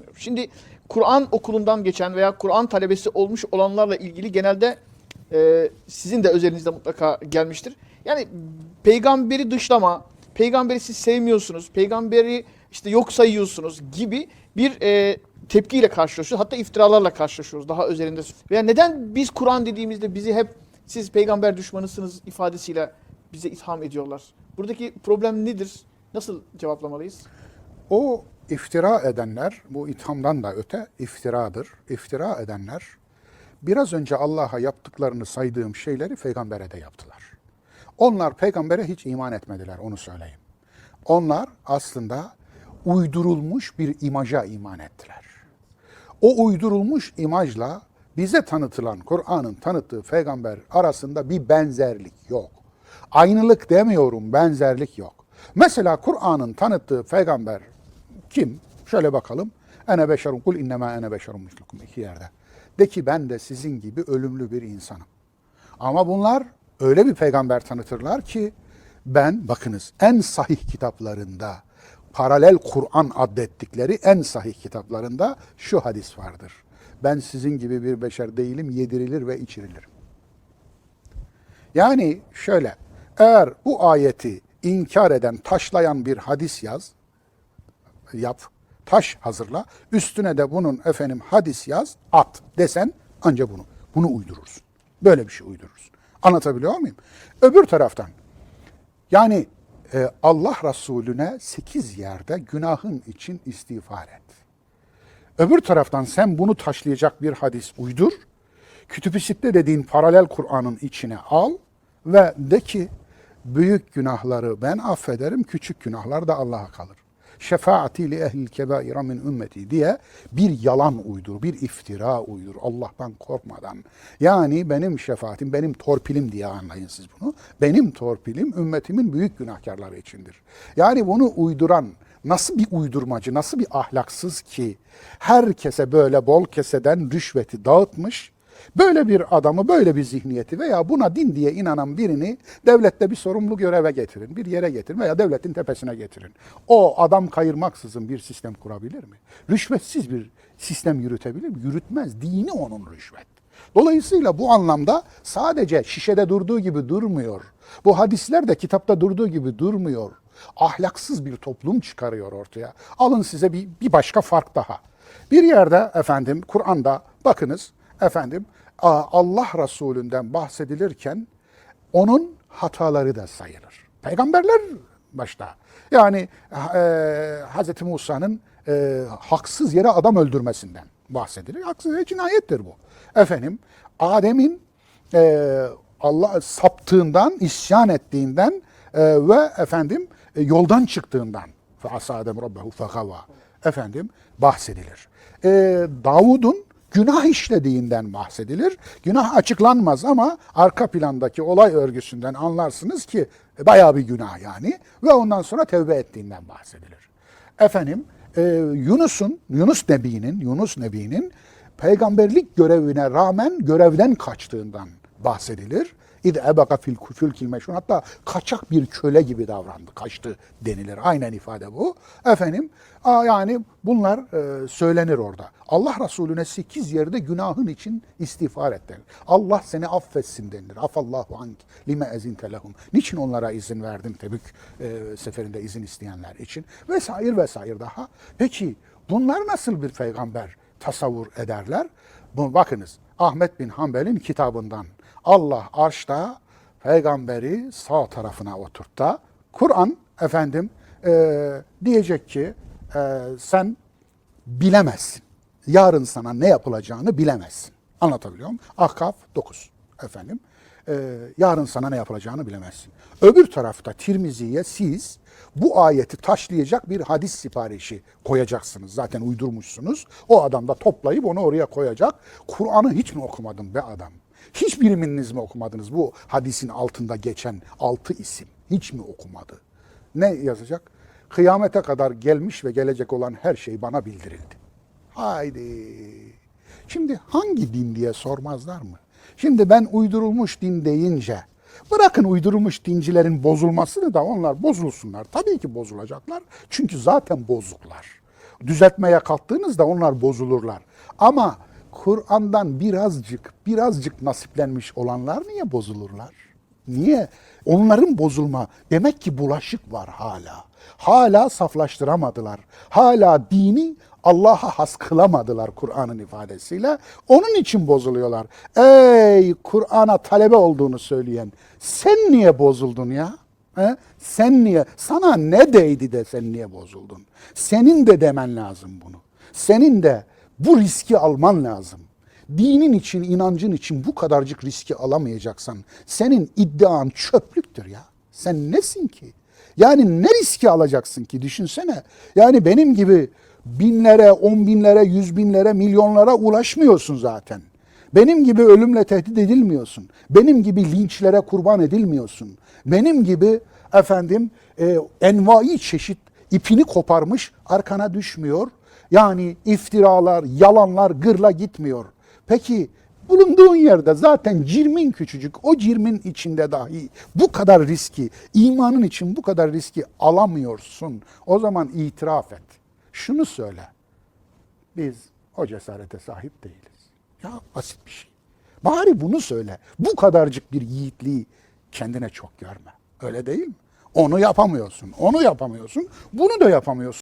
sanıyorum. Şimdi Kur'an okulundan geçen veya Kur'an talebesi olmuş olanlarla ilgili genelde e, sizin de özelinizde mutlaka gelmiştir. Yani peygamberi dışlama, peygamberi siz sevmiyorsunuz, peygamberi işte yok sayıyorsunuz gibi bir e, tepkiyle karşılaşıyoruz. Hatta iftiralarla karşılaşıyoruz daha özelinde. Veya neden biz Kur'an dediğimizde bizi hep siz peygamber düşmanısınız ifadesiyle bize itham ediyorlar. Buradaki problem nedir? Nasıl cevaplamalıyız? O iftira edenler, bu ithamdan da öte iftiradır. İftira edenler biraz önce Allah'a yaptıklarını saydığım şeyleri peygambere de yaptılar. Onlar peygambere hiç iman etmediler onu söyleyeyim. Onlar aslında uydurulmuş bir imaja iman ettiler. O uydurulmuş imajla bize tanıtılan Kur'an'ın tanıttığı peygamber arasında bir benzerlik yok. Aynılık demiyorum, benzerlik yok. Mesela Kur'an'ın tanıttığı peygamber kim? Şöyle bakalım. Ene beşerun kul innema ene beşerun mislukum iki yerde. De ki ben de sizin gibi ölümlü bir insanım. Ama bunlar öyle bir peygamber tanıtırlar ki ben bakınız en sahih kitaplarında paralel Kur'an addettikleri en sahih kitaplarında şu hadis vardır. Ben sizin gibi bir beşer değilim, yedirilir ve içirilirim. Yani şöyle, eğer bu ayeti inkar eden, taşlayan bir hadis yaz, yap, taş hazırla, üstüne de bunun efendim hadis yaz, at desen anca bunu, bunu uydurursun. Böyle bir şey uydurursun. Anlatabiliyor muyum? Öbür taraftan, yani e, Allah Resulüne sekiz yerde günahın için istiğfar et. Öbür taraftan sen bunu taşlayacak bir hadis uydur. Kütüb-i Sitte dediğin paralel Kur'an'ın içine al ve de ki büyük günahları ben affederim, küçük günahlar da Allah'a kalır. Şefaati li ehlil kebaira min ümmeti diye bir yalan uydur, bir iftira uydur Allah'tan korkmadan. Yani benim şefaatim, benim torpilim diye anlayın siz bunu. Benim torpilim ümmetimin büyük günahkarları içindir. Yani bunu uyduran nasıl bir uydurmacı, nasıl bir ahlaksız ki herkese böyle bol keseden rüşveti dağıtmış, böyle bir adamı, böyle bir zihniyeti veya buna din diye inanan birini devlette bir sorumlu göreve getirin, bir yere getirin veya devletin tepesine getirin. O adam kayırmaksızın bir sistem kurabilir mi? Rüşvetsiz bir sistem yürütebilir mi? Yürütmez. Dini onun rüşvet. Dolayısıyla bu anlamda sadece şişede durduğu gibi durmuyor. Bu hadisler de kitapta durduğu gibi durmuyor. Ahlaksız bir toplum çıkarıyor ortaya. Alın size bir, bir başka fark daha. Bir yerde efendim Kur'an'da bakınız efendim Allah Resulü'nden bahsedilirken onun hataları da sayılır. Peygamberler başta. Yani e, Hz. Musa'nın e, haksız yere adam öldürmesinden bahsedilir. Haksız yere cinayettir bu. Efendim Adem'in e, Allah saptığından, isyan ettiğinden e, ve efendim e, yoldan çıktığından fe asadem rabbehu fegava efendim bahsedilir. E, Davud'un günah işlediğinden bahsedilir. Günah açıklanmaz ama arka plandaki olay örgüsünden anlarsınız ki bayağı bir günah yani ve ondan sonra tevbe ettiğinden bahsedilir. Efendim e, Yunus'un, Yunus Nebi'nin, Yunus Nebi'nin peygamberlik görevine rağmen görevden kaçtığından bahsedilir. İd ebeka fil fülkil meşhur. Hatta kaçak bir köle gibi davrandı, kaçtı denilir. Aynen ifade bu. Efendim, yani bunlar e, söylenir orada. Allah Resulüne sekiz yerde günahın için istiğfar et denir. Allah seni affetsin denilir. Afallahu ank lime ezinte lehum. Niçin onlara izin verdin Tebük e, seferinde izin isteyenler için? Vesaire vesaire daha. Peki bunlar nasıl bir peygamber tasavvur ederler? Bu, bakınız Ahmet bin Hanbel'in kitabından Allah arşta peygamberi sağ tarafına oturtta. Kur'an efendim e, diyecek ki e, sen bilemezsin. Yarın sana ne yapılacağını bilemezsin. Anlatabiliyor muyum? Ahkaf 9 efendim. E, yarın sana ne yapılacağını bilemezsin. Öbür tarafta Tirmizi'ye siz bu ayeti taşlayacak bir hadis siparişi koyacaksınız. Zaten uydurmuşsunuz. O adam da toplayıp onu oraya koyacak. Kur'an'ı hiç mi okumadın be adam? Hiç biriminiz mi okumadınız bu hadisin altında geçen altı isim? Hiç mi okumadı? Ne yazacak? Kıyamete kadar gelmiş ve gelecek olan her şey bana bildirildi. Haydi. Şimdi hangi din diye sormazlar mı? Şimdi ben uydurulmuş din deyince bırakın uydurulmuş dincilerin bozulmasını da onlar bozulsunlar. Tabii ki bozulacaklar. Çünkü zaten bozuklar. düzeltmeye kalktığınızda onlar bozulurlar. Ama Kur'an'dan birazcık, birazcık nasiplenmiş olanlar niye bozulurlar? Niye? Onların bozulma demek ki bulaşık var hala. Hala saflaştıramadılar. Hala dini Allah'a has kılamadılar Kur'an'ın ifadesiyle. Onun için bozuluyorlar. Ey Kur'an'a talebe olduğunu söyleyen sen niye bozuldun ya? He? Sen niye? Sana ne değdi de sen niye bozuldun? Senin de demen lazım bunu. Senin de bu riski alman lazım. Dinin için, inancın için bu kadarcık riski alamayacaksan senin iddian çöplüktür ya. Sen nesin ki? Yani ne riski alacaksın ki düşünsene. Yani benim gibi binlere, on binlere, yüz binlere, milyonlara ulaşmıyorsun zaten. Benim gibi ölümle tehdit edilmiyorsun. Benim gibi linçlere kurban edilmiyorsun. Benim gibi efendim e, envai çeşit ipini koparmış arkana düşmüyor. Yani iftiralar, yalanlar gırla gitmiyor. Peki bulunduğun yerde zaten cirmin küçücük. O cirmin içinde dahi bu kadar riski, imanın için bu kadar riski alamıyorsun. O zaman itiraf et. Şunu söyle. Biz o cesarete sahip değiliz. Ya basit bir şey. Bari bunu söyle. Bu kadarcık bir yiğitliği kendine çok görme. Öyle değil mi? Onu yapamıyorsun. Onu yapamıyorsun. Bunu da yapamıyorsun.